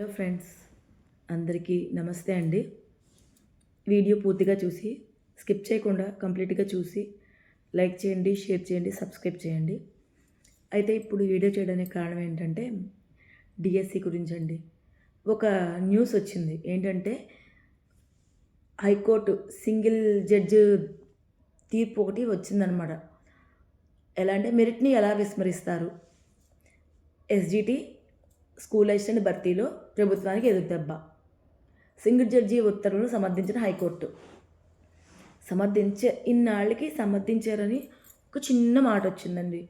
Hello friends అందరికీ నమస్తే అండి. వీడియో పూర్తిగా చూసి స్కిప్ చేయకుండా కంప్లీట్గా చూసి లైక్ చేయండి షేర్ చేయండి సబ్స్క్రైబ్ చేయండి. అయితే ఇప్పుడు వీడియో చేయడానికి కారణం ఏంటంటే డిఎస్సి గురించి అండి. ఒక న్యూస్ వచ్చింది. ఏంటంటే హైకోర్టు సింగిల్ జడ్జి తీర్పు ఒకటి వచ్చిందనమాట. ఎలా అంటే మెరిట్ని ఎలా విస్మరిస్తారు? ఎస్జిటి స్కూల్ అసిస్టెంట్ భర్తీలో ప్రభుత్వానికి ఎదురుదెబ్బ సింగిల్ జడ్జి ఉత్తర్వులను సమర్థించిన హైకోర్టు. సమర్థించే ఇన్నాళ్ళకి సమర్థించారని ఒక చిన్న మాట వచ్చిందండి.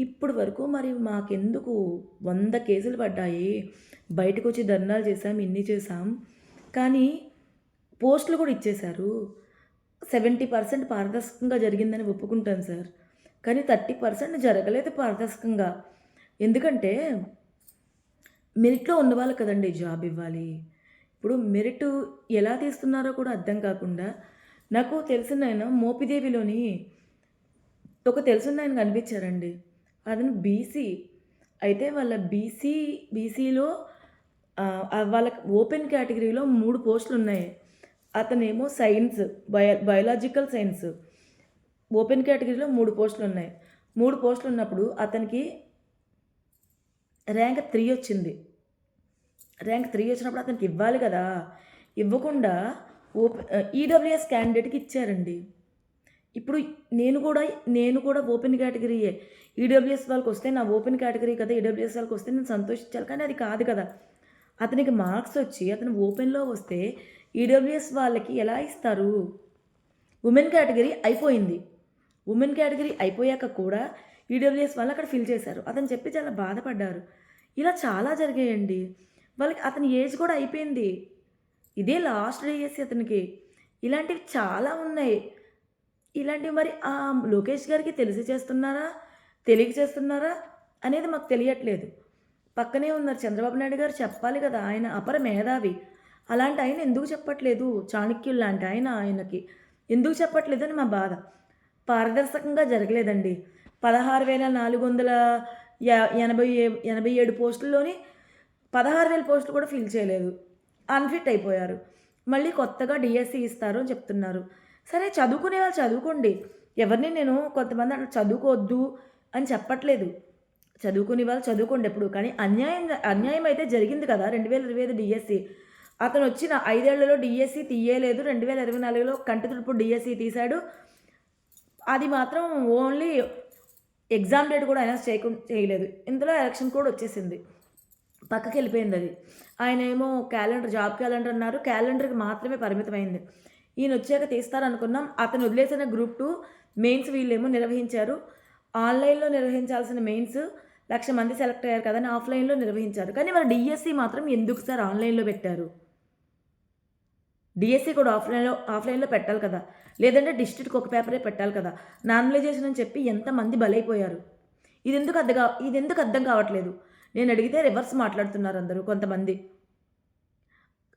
ఇప్పుడు వరకు మరి మాకెందుకు వంద కేసులు పడ్డాయి? బయటకు వచ్చి ధర్నాలు చేసాం ఇన్ని చేసాం కానీ పోస్టులు కూడా ఇచ్చేశారు. సెవెంటీ పర్సెంట్ పారదర్శకంగా జరిగిందని ఒప్పుకుంటాను సార్. కానీ థర్టీ పర్సెంట్ జరగలేదు పారదర్శకంగా. ఎందుకంటే మెరిట్లో ఉన్న వాళ్ళు కదండి జాబ్ ఇవ్వాలి. ఇప్పుడు మెరిట్ ఎలా తీస్తున్నారో కూడా అర్థం కాకుండా నాకు తెలిసిన ఆయన మోపిదేవిలోని ఒక తెలిసిన ఆయన కనిపించారండి. అతను బీసీ అయితే వాళ్ళ బీసీ బీసీలో వాళ్ళకి ఓపెన్ కేటగిరీలో మూడు పోస్టులు ఉన్నాయి. అతనేమో science bio biological science. Open కేటగిరీలో మూడు పోస్టులు ఉన్నాయి. మూడు పోస్టులు ఉన్నప్పుడు అతనికి ర్యాంక్ త్రీ వచ్చింది. ర్యాంక్ త్రీ వచ్చినప్పుడు అతనికి ఇవ్వాలి కదా. ఇవ్వకుండా ఓపెన్ ఈడబ్ల్యూఎస్ క్యాండిడేట్కి ఇచ్చారండి. ఇప్పుడు నేను కూడా నేను కూడా ఓపెన్ కేటగిరీయే ఈడబ్ల్యూఎస్ వాళ్ళకి వస్తే నా ఓపెన్ కేటగిరీ కదా ఈడబ్ల్యూఎస్ వాళ్ళకి వస్తే నేను సంతోషించాలి. కానీ అది కాదు కదా. అతనికి మార్క్స్ వచ్చి అతను ఓపెన్లో వస్తే ఈడబ్ల్యూఎస్ వాళ్ళకి ఎలా ఇస్తారు? ఉమెన్ కేటగిరీ అయిపోయింది. ఉమెన్ కేటగిరీ అయిపోయాక కూడా ఈడబ్ల్యూఎస్ వాళ్ళు అక్కడ ఫిల్ చేశారు. అతను చెప్పి చాలా బాధపడ్డారు. ఇలా చాలా జరిగాయండి. వాళ్ళకి అతని ఏజ్ కూడా అయిపోయింది. ఇదే లాస్ట్ డేస్ అతనికి. ఇలాంటివి చాలా ఉన్నాయి. ఇలాంటివి మరి ఆ లోకేష్ గారికి తెలిసి చేస్తున్నారా? తెలియక చేస్తున్నారా? అనేది మాకు తెలియట్లేదు. పక్కనే ఉన్నారు చంద్రబాబు నాయుడు గారు చెప్పాలి కదా ఆయన అపర మేధావి. అలాంటి ఆయన ఎందుకు చెప్పట్లేదు? చాణక్యులు లాంటి ఆయన ఆయనకి. ఎందుకు చెప్పట్లేదు అని మా బాధ. పారదర్శకంగా జరగలేదండి. పదహారు వేల నాలుగు వందల ఎనభై ఎనభై ఏడు పోస్టుల్లోని పదహారు వేల పోస్టులు కూడా ఫిల్ చేయలేదు. అన్ఫిట్ అయిపోయారు. మళ్ళీ కొత్తగా డిఎస్సి ఇస్తారు అని చెప్తున్నారు. సరే చదువుకునే వాళ్ళు చదువుకోండి. ఎవరిని నేను కొంతమంది అంటే చదువుకోవద్దు అని చెప్పట్లేదు. చదువుకునే వాళ్ళు చదువుకోండి ఎప్పుడు. కానీ అన్యాయం అన్యాయం అయితే జరిగింది కదా రెండు వేల ఇరవై ఐదు డిఎస్సి. అతను వచ్చిన ఐదేళ్ళలో డిఎస్సి తీయలేదు. రెండు వేల ఇరవై నాలుగులో కంటి తుడుపు డిఎస్సి తీశాడు. అది మాత్రం ఓన్లీ ఎగ్జామ్ డేట్ కూడా అనౌన్స్ చేయకుండా చేయలేదు. ఇందులో ఎలక్షన్ కూడా వచ్చేసింది. పక్కకి వెళ్ళిపోయింది అది ఆయన ఏమో క్యాలెండర్ జాబ్ క్యాలెండర్ అన్నారు. క్యాలెండర్కి మాత్రమే పరిమితమైంది. ఈయన వచ్చాక తీస్తారనుకున్నాం. అతను వదిలేసిన గ్రూప్ టూ మెయిన్స్ వీళ్ళేమో నిర్వహించారు. ఆన్లైన్లో నిర్వహించాల్సిన మెయిన్స్ లక్ష మంది సెలెక్ట్ అయ్యారు కదని ఆఫ్లైన్లో నిర్వహించారు. కానీ మరి డిఎస్సి మాత్రం ఎందుకు సార్ ఆన్లైన్లో పెట్టారు? డిఎస్సి కూడా ఆఫ్లైన్లో ఆఫ్లైన్లో పెట్టాలి కదా. లేదంటే డిస్ట్రిక్ట్కి ఒక పేపరే పెట్టాలి కదా. నార్మలైజేషన్ అని చెప్పి ఎంతమంది బలైపోయారు? ఇది ఎందుకు అర్థం ఇది ఎందుకు అర్థం కావట్లేదు? నేను అడిగితే రివర్స్ మాట్లాడుతున్నారు అందరూ కొంతమంది.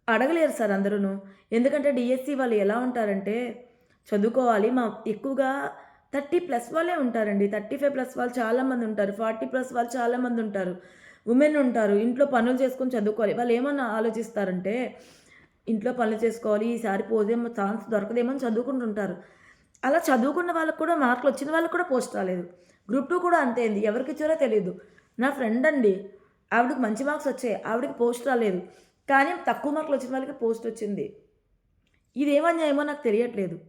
అడగలేరు సార్ అందరూ ఎందుకంటే డిఎస్సి వాళ్ళు ఎలా ఉంటారంటే చదువుకోవాలి మా ఎక్కువగా థర్టీ ప్లస్ వాళ్ళే ఉంటారండి. థర్టీ ఫైవ్ ప్లస్ వాళ్ళు చాలామంది ఉంటారు. ఫార్టీ ప్లస్ వాళ్ళు చాలామంది ఉంటారు. ఉమెన్ ఉంటారు. ఇంట్లో పనులు చేసుకొని చదువుకోవాలి. వాళ్ళు ఏమన్నా ఆలోచిస్తారంటే ఇంట్లో పనులు చేసుకోవాలి ఈసారి పోదేమో ఛాన్స్ దొరకదేమో అని చదువుకుంటుంటారు అలా చదువుకున్న వాళ్ళకు కూడా మార్కులు వచ్చిన వాళ్ళకి కూడా పోస్ట్ రాలేదు. గ్రూప్ టూ కూడా అంతే ఎవరికి ఇచ్చారో తెలియదు నా ఫ్రెండ్ అండి. ఆవిడకి మంచి మార్క్స్ వచ్చాయి. ఆవిడకి పోస్ట్ రాలేదు. కానీ తక్కువ మార్కులు వచ్చిన వాళ్ళకి పోస్ట్ వచ్చింది. ఇదేమన్యాయమో నాకు తెలియట్లేదు.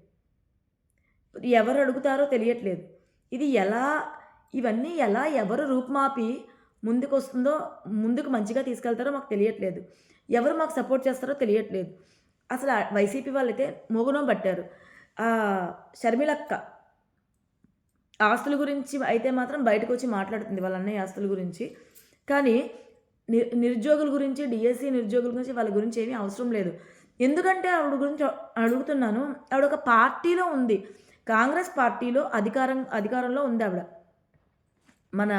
ఎవరు అడుగుతారో తెలియట్లేదు. ఇది ఎలా ఇవన్నీ ఎలా ఎవరు రూపుమాపి ముందుకు వస్తుందో ముందుకు మంచిగా తీసుకెళ్తారో మాకు తెలియట్లేదు. ఎవరు మాకు సపోర్ట్ చేస్తారో తెలియట్లేదు. అసలు వైసీపీ వాళ్ళైతే మోగునం పట్టారు. షర్మిలక్క. ఆస్తుల గురించి అయితే మాత్రం బయటకు వచ్చి మాట్లాడుతుంది వాళ్ళ అన్నయ్య ఆస్తుల గురించి. కానీ నిరుద్యోగుల గురించి డిఎస్సి నిరుద్యోగుల గురించి వాళ్ళ గురించి ఏమీ అవసరం లేదు. ఎందుకంటే ఆవిడ గురించి అడుగుతున్నాను ఆవిడ ఒక పార్టీలో ఉంది. కాంగ్రెస్ పార్టీలో అధికారం అధికారంలో ఉంది ఆవిడ. మన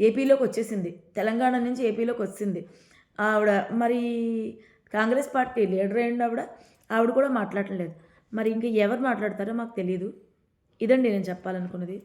ఏపీలోకి వచ్చేసింది. తెలంగాణ నుంచి ఏపీలోకి వచ్చింది. ఆవిడ మరి కాంగ్రెస్ పార్టీ లీడర్ అయ్యండి ఆవిడ. ఆవిడ కూడా మాట్లాడలేదు మరి ఇంకా ఎవరు మాట్లాడతారో మాకు తెలియదు ఇదండి నేను చెప్పాలనుకున్నది.